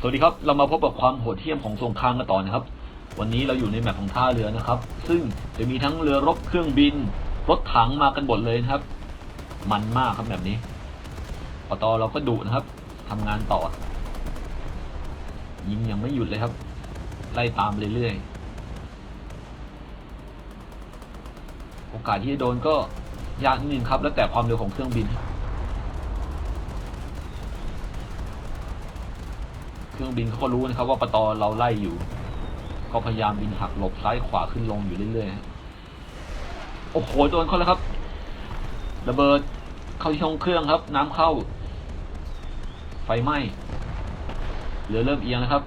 สวัสดีครับ เรามาพบกับความโหดเหี้ยมของสงครามกันต่อนะครับ วันนี้เราอยู่ในแมปของท่าเรือนะครับ ซึ่งจะมีทั้งเรือรบเครื่องบิน รถถังมากันหมดเลยนะครับ มันมากครับแบบนี้ปตเราก็ดุนะครับทำงานต่อ ยิงยังไม่หยุดเลยครับ ไล่ตามเรื่อยๆ โอกาสที่จะโดนก็ยากนิดนึงครับ แล้วแต่ความเร็วของเครื่องบิน เครื่องบินเขาก็รู้นะครับว่าปตอเราไล่อยู่ ก็พยายามบินหักหลบซ้ายขวาขึ้นลงอยู่เรื่อยๆ โอ้โหโดนเขาแล้วครับ ระเบิดเข้าที่ห้องเครื่องครับ น้ำเข้า ไฟไหม้เรือเริ่มเอียงแล้วครับ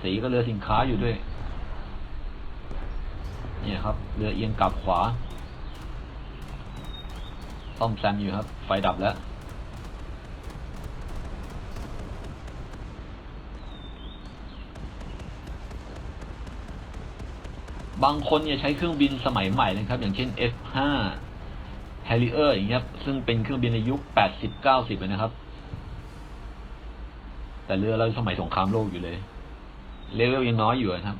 สีก็เรือสินค้าอยู่ด้วย เนี่ยครับ เรือเอียงกลับขวาซ่อมแซมอยู่ครับ ไฟดับแล้ว บางคนเนี่ยใช้เครื่องบินสมัยใหม่นะครับ อย่างเช่น F5 Harrier อย่างเงี้ยครับซึ่งเป็นเครื่องบินในยุค 80 90เลยนะครับ แต่เรือเราสมัยสงครามโลกอยู่เลยเลเวลยังน้อยอยู่นะครับ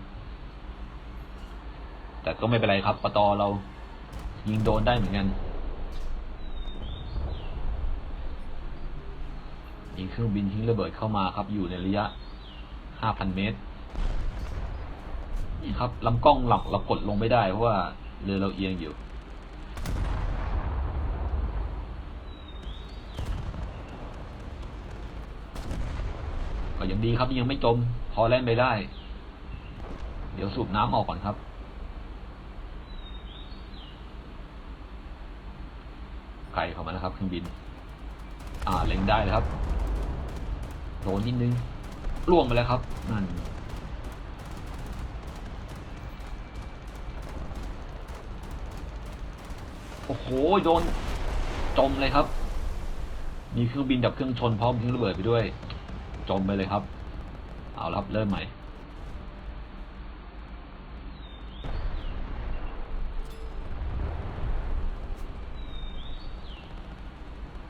แต่ก็ไม่เป็นไรครับปตอเรายิงโดนได้เหมือนกันยิงเครื่องบินทิ้งระเบิดเข้ามาครับอยู่ในระยะ 5,000 เมตร นี่ครับลำกล้องหลักเรากดลงไม่ได้เพราะว่าเรือเราเอียงอยู่ ก็ยังดีครับยังไม่จม พอแล่นไปได้ เดี๋ยวสูบน้ำออกก่อนครับไกลเข้ามาแล้วครับเครื่องบิน อ่าเล็งได้เลยครับโดนนิดนึงล่วงไปแล้วครับนั่น โอ้โหโดนจมเลยครับ มีเครื่องบินดับเครื่องชนพร้อมทิ้งระเบิดไปด้วย จมไปเลยครับ เอาละครับเริ่มใหม่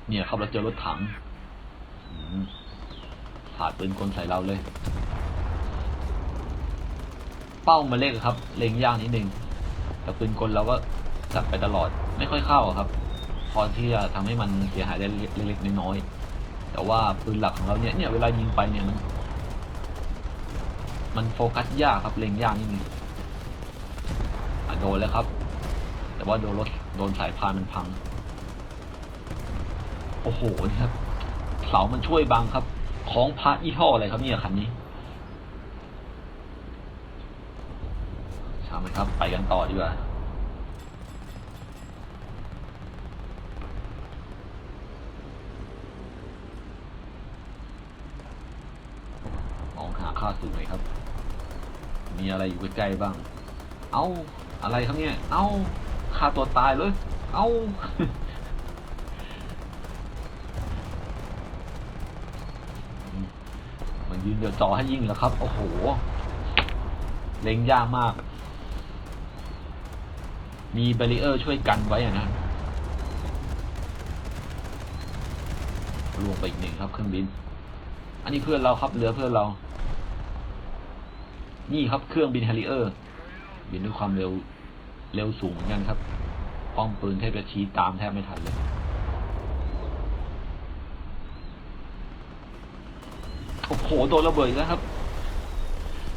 เนี่ยครับเราเจอรถถังอืมผาดปืนกลใส่เราเลย เป้ามาเล็กครับ เล็งยากนิดนึงแต่ปืนกลเราก็จัดไปตลอด ไม่ค่อยเข้าครับ พอที่จะทำให้มันเสียหายได้เล็กๆน้อยๆแต่ว่าปืนหลักของเราเนี่ยเนี่ยเวลายิงไปเนี่ยมัน มันโฟกัสยากครับเล็งยากนิดนึงโดนแล้วครับ แต่ว่าโดนรถโดนสายพานมันพัง โอ้โหนี่ครับเสามันช่วยบังครับ ของพระยี่ห้ออะไรครับเนี่ยคันนี้ใช่ไหมครับ ไปกันต่อดีกว่า มองหาค่าสูงเลยครับ มีอะไรอยู่ใกล้ๆบ้าง เอ้า อะไรครับเนี่ย เอ้าฆ่าตัวตายเลย เอา้า มันยืนเดี๋ยวจอให้ยิ่งแล้วครับ โอ้โห เล็งยากมาก มีเบรีเออร์ช่วยกันไว้อะนะลวงไปอีกหนึ่งครับเครื่องบิน อันนี้เพื่อนเราครับเรือเพื่อนเรา นี่ครับเครื่องบินแฮร์ริเออร์บินด้วยความเร็วเร็วสูงเหมือนกันครับป้อมปืนแทบจะชี้ตามแทบไม่ทันเลยโอ้โหโดนระเบิดแล้วครับ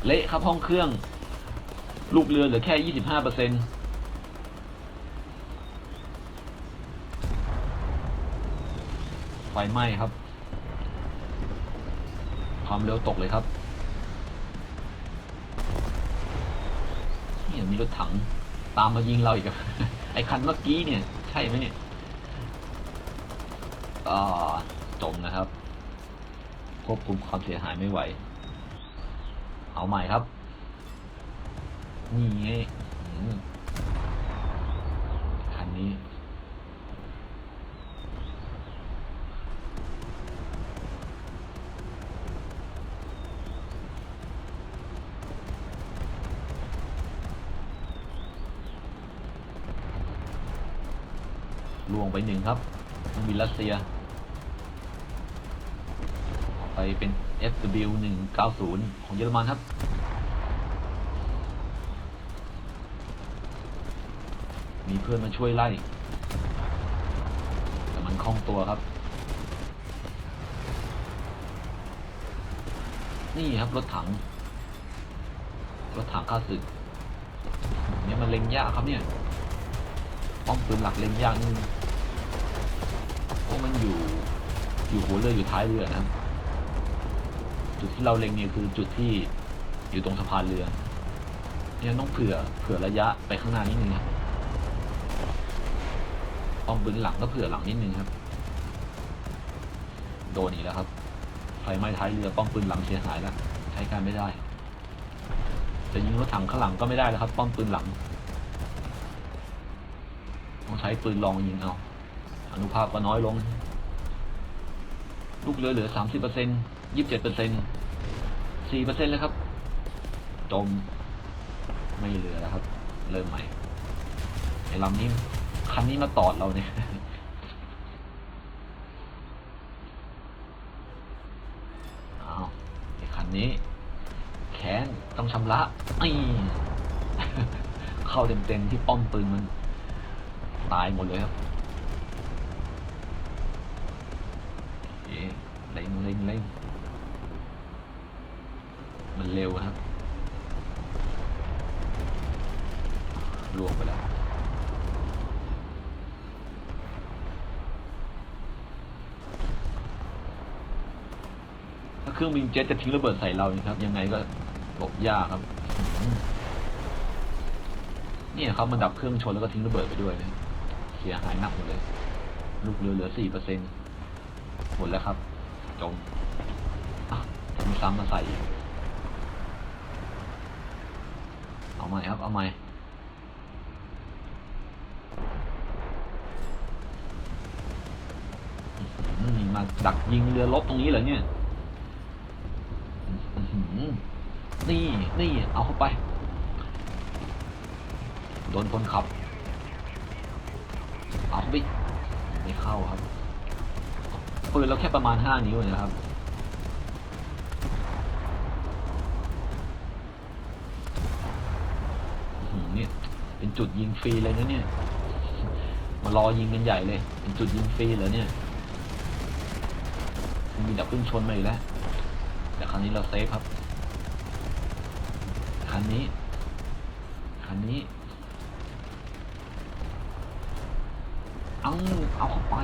เละครับห้องเครื่อง ลูกเรือเหลือแค่ยี่สิบห้าเปอร์เซ็นไฟไหม้ครับ ความเร็วตกเลยครับ นี่มีรถถัง ตามมายิงเราอีกไอ้คันเมื่อกี้เนี่ย ใช่ไหมเนี่ยก็จมนะครับควบคุมความเสียหายไม่ไหว เอาใหม่ครับ นี่ไง ไปหนึ่งครับเครื่องบินรัสเซีย ไปเป็น FW 190 ของเยอรมันครับมีเพื่อนมาช่วยไล่ แต่มันคล่องตัวครับ นี่ครับรถถัง รถถังข้าศึก เนี่ยมันเล็งยากครับเนี่ย ป้อมปืนหลักเล็งยากนี่ ราะมันอยู่อยู่หัวเรืออยู่ท้ายเรือนะจุดที่เราเล็งเนี่ยคือจุดที่อยู่ตรงสะพานเรือเนี่ยต้องเผื่อเผื่อระยะไปข้างหน้านิดนึงครับป้อมปืนหลังก็เผื่อหลังนิดนึงครับ โดนอีกแล้วครับไฟไหม้ท้ายเรือป้อมปืนหลังเสียหายแล้วใช้การไม่ได้จะยิงรถถังข้างหลังก็ไม่ได้แล้วครับ ป้อมปืนหลัง ต้องใช้ปืนลองยิงเอา อนุภาพก็น้อยลง ลูกเรือเหลือสามสิบเปอร์เซ็นยี่สิบเจ็ดเปอร์เซ็นสี่เปอร์เซ็นเลยครับ จม ไม่เหลือแล้วครับ เริ่มใหม่ไอ้ลำนี้ คันนี้มาตอดเราเนี่ยเอาไอ้คันนี้ แขนต้องชำระไอ้เข้าเต็มๆที่ป้อมปืนมัน ตายหมดเลยครับ งเล็งเล็งมันเร็วครับล่วงไปแล้วถ้าเครื่องบินเจ็ตจะทิ้งระเบิดใส่เรานี่ครับ ยังไงก็หลบยากครับเนี่ยครับมันดับเครื่องชนแล้วก็ทิ้งระเบิดไปด้วยนะเสียหายหนักหมดเลย ลูกเรือเหลือสี่เปอร์เซ็นต์หมดแล้วครับ จมอะทำซ้ำมาใส่อีกเอาใหม่ครับ เอาใหม่มาดักยิงเรือรบตรงนี้เหรอเนี่ยนี่ นี่ เอาเข้าไป โดนคนขับ เอาเข้าไป ไม่เข้าครับ ปืนเราแค่ประมาณห้านิ้วเองนะครับอื้อหือเนี่ย เป็นจุดยิงฟรีเลยนะเนี่ย มารอยิงกันใหญ่เลย เป็นจุดยิงฟรีเหรอเนี่ย มีดับเครื่งชนมาอีกแล้ว แต่ครั้งนี้เราเซฟครับ คันนี้ คันนี้ เอาเอาเข้าไป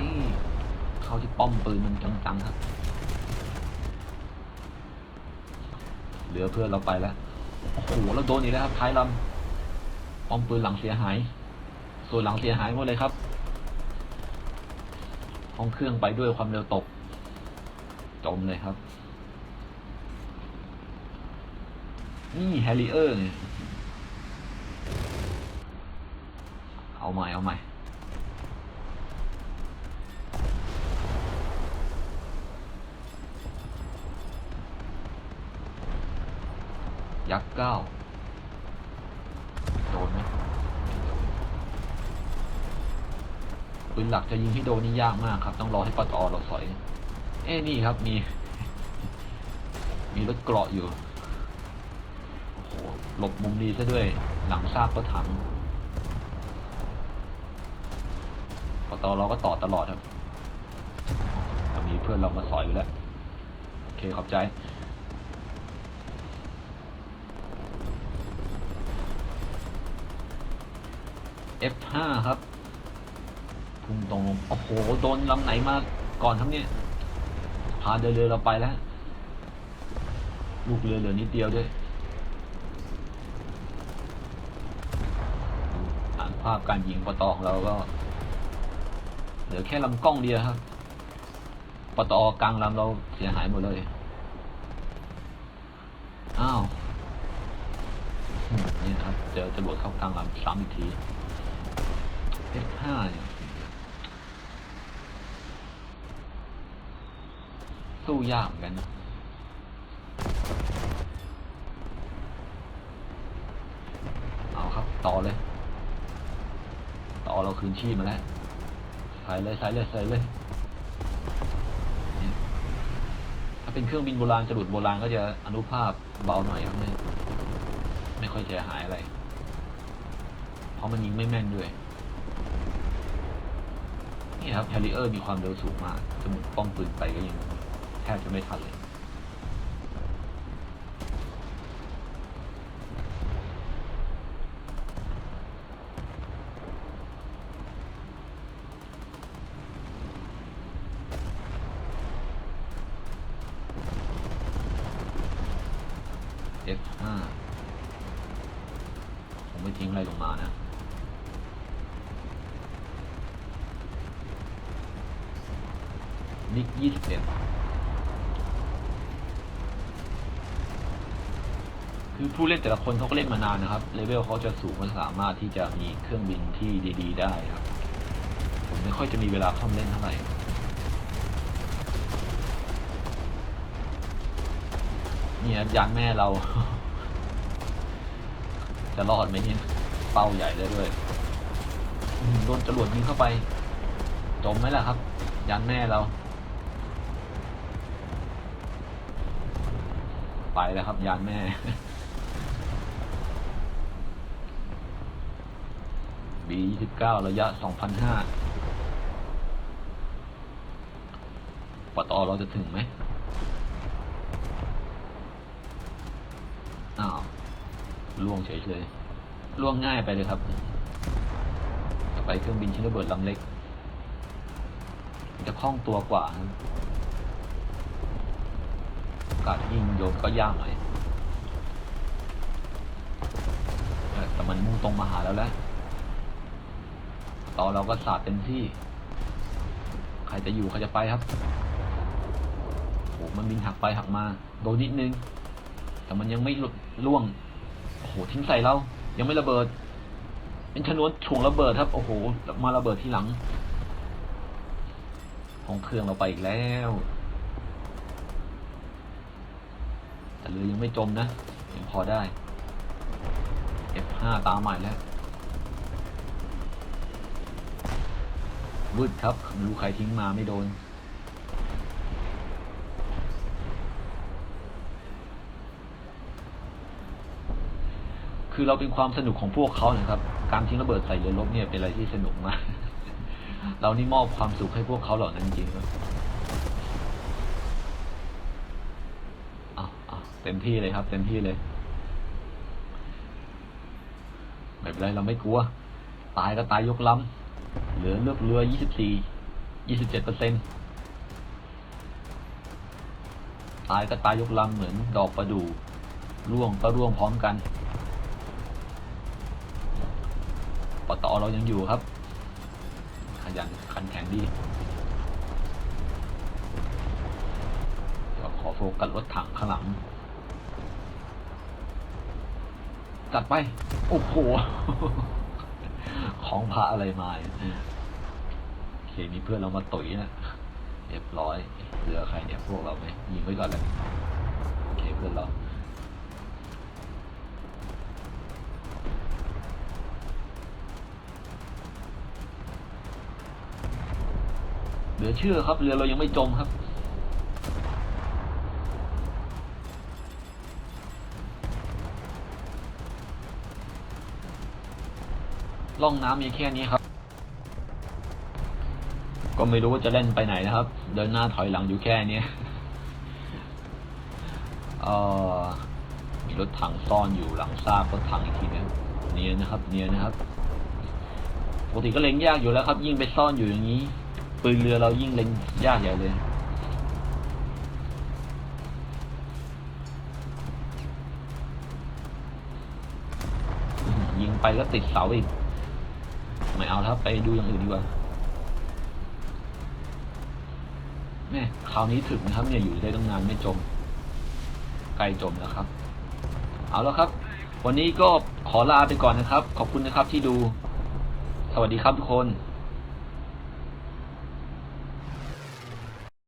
เข้าที่ป้อมปืนมันจังๆครับ เหลือเพื่อนเราไปแล้ว โอ้โหเราโดนอีกแล้วครับท้ายลำป้อมปืนหลังเสียหาย ส่วนหลังเสียหายหมดเลยครับ ห้องเครื่องไปด้วยความเร็วตก จมเลยครับ นี่แฮร์ริเออร์เนี่ยเอาใหม่เอาใหม่ ยักษ์เก้าโดนไหมปืนหลักจะยิงให้โดนนี่ยากมากครับ ต้องรอให้ปตอเราสอย เอ้นี่ครับมี มีรถเกราะอยู่โอ้โหหลบมุมดีซะด้วย หลังซากรถถังปตอเราก็ต่อตลอดครับแต่มีเพื่อนเรามาสอยอยู่แล้ว โอเคขอบใจ F5 ครับพุ่งตรงลงโอ้โหโดนลำไหนมาก่อนครับเนี่ยพาเดินเรือเราไปแล้ว ลูกเรือเหลือนิดเดียวด้วยอ่านภาพการยิงปะตอของเราก็ เหลือแค่ลำกล้องเดียวครับปะตอกลางลำเราเสียหายหมดเลย อ้าวนี่นะครับ เจอจรวดเข้ากลางลำซ้ำอีกที F5 เนี่ยสู้ยากเหมือนกันนะเอาครับ ต่อเลย ต่อเราคืนชีพมาแล้วใส่เลยใส่เลยใส่เลยเนี่ยถ้าเป็นเป็นเครื่องบินโบราณจรวดโบราณก็จะอนุภาพเบาหน่อยครับไม่ไม่ค่อยเสียหายอะไร เพราะมันยิงไม่แม่นด้วย นี่ครับแฮร์ริเออร์มีความเร็วสูงมากสมุดป้องปืนไปก็ยังแทบจะไม่ทันเลยผมไม่ทิ้งอะไรลงมานะ นิกยี่สิบเอ็ดคือผู้เล่นแต่ละคนเขาก็เล่นมานานนะครับ เลเวลเขาจะสูงมันสามารถที่จะมีเครื่องบินที่ดีๆ ได้ครับ ผมไม่ค่อยจะมีเวลาเข้ามาเล่นเท่าไหร่เนี่ยยานแม่เรา จะรอดไหมเนี่ย เป้าใหญ่เลยด้วยโดนจรวดยิงเข้าไป จมไหมล่ะครับ ยานแม่เรา ไปแล้วครับ ยานแม่บียี่สิบเก้าระยะสองพันห้าปตอเราจะถึงไหม อ้าว ล่วงเฉยเลยล่วงง่ายไปเลยครับ ไปเครื่องบินชิ้นระเบิดลำเล็ก จะคล่องตัวกว่าครับ อกาสยิงโยนก็ยากหน่อยแต่มันมุ่งตรงมาหาแล้วแหละต่อเราก็สาดเต็มที่ ใครจะอยู่ใครจะไปครับโอ้มันบินหักไปหักมา โดนนิดนึง แต่มันยังไม่หลุดล่วง โอ้โห ทิ้งใส่เรา ยังไม่ระเบิด เป็นชนวนถ่วงระเบิดครับ โอ้โห มาระเบิดที่หลัง ของเครื่องเราไปอีกแล้ว แต่เรือยังไม่จมนะ ยังพอได้ F5 ตามใหม่แล้ววืดครับไม่รู้ใครทิ้งมาไม่โดน คือเราเป็นความสนุกของพวกเขานะครับ การทิ้งระเบิดใส่เรือรบเนี่ยเป็นอะไรที่สนุกมาก เรานี่มอบความสุขให้พวกเขาเหล่านั้นจริงๆครับอ้าวอ้าว เต็มที่เลยครับ เต็มที่เลยไม่เป็นไรเราไม่กลัว ตายก็ตายยกล้ำเหลือเลือกเรือยี่สิบสี่ยี่สิบเปอร์เซ็นตายก็ตายยกลำเหมือนดอกประดู่ร่วงก็ร่วงพร้อมกันปตอเรายังอยู่ครับ ขยันขันแข็งดี เดี๋ยวขอโฟกัสรถถังข้างหลัง จัดไป โอ้โห ของพระอะไรมาเนี่ยโอเคมีเพื่อนเรามาตุ๋ยนะเรียบร้อยเรือใครเนี่ยพวกเราไหมยิงไว้ก่อนเลยโอเคเพื่อนเราเหลือเชื่อครับเรือเรายังไม่จมครับ ล่องน้ำมีแค่นี้ครับ ก็ไม่รู้ว่าจะเล่นไปไหนนะครับ เดินหน้าถอยหลังอยู่แค่นี้เอ่อมีรถถังซ่อนอยู่หลังซากรถถังอีกทีนึงเนียนนะครับ เนียนนะครับปกติก็เล็งยากอยู่แล้วครับ ยิ่งไปซ่อนอยู่อย่างนี้ปืนเรือเรายิ่งเล็งยากใหญ่เลยยิงไปก็ติดเสาอีกไม่เอาแล้ว ครับ ไปดูอย่างอื่นดีกว่าแม่คราวนี้ถึงนะครับ เนี่ยอยู่ได้ตั้งนานไม่จมใกล้จมแล้วครับ เอาแล้วครับ วันนี้ก็ขอลาไปก่อนนะครับ ขอบคุณนะครับที่ดู สวัสดีครับทุกคน